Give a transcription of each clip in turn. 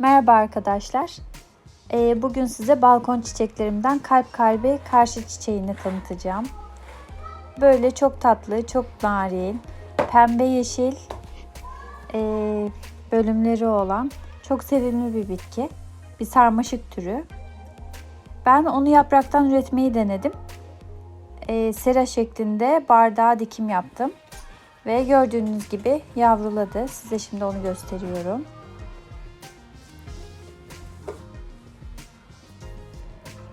Merhaba arkadaşlar. Ee, bugün size balkon çiçeklerimden kalp kalbi karşı çiçeğini tanıtacağım. Böyle çok tatlı, çok narin, pembe yeşil e, bölümleri olan çok sevimli bir bitki. Bir sarmaşık türü. Ben onu yapraktan üretmeyi denedim. E, sera şeklinde bardağa dikim yaptım. Ve gördüğünüz gibi yavruladı. Size şimdi onu gösteriyorum.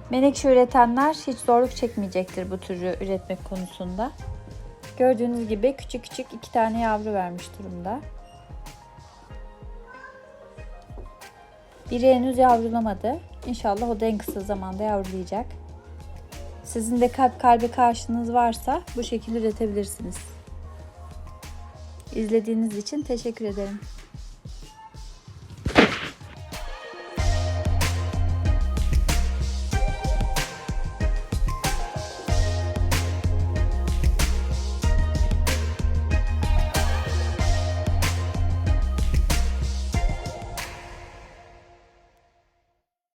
Menekşe üretenler hiç zorluk çekmeyecektir bu türü üretmek konusunda. Gördüğünüz gibi küçük küçük iki tane yavru vermiş durumda. Biri henüz yavrulamadı. İnşallah o da en kısa zamanda yavrulayacak. Sizin de kalp kalbi karşınız varsa bu şekilde üretebilirsiniz. İzlediğiniz için teşekkür ederim.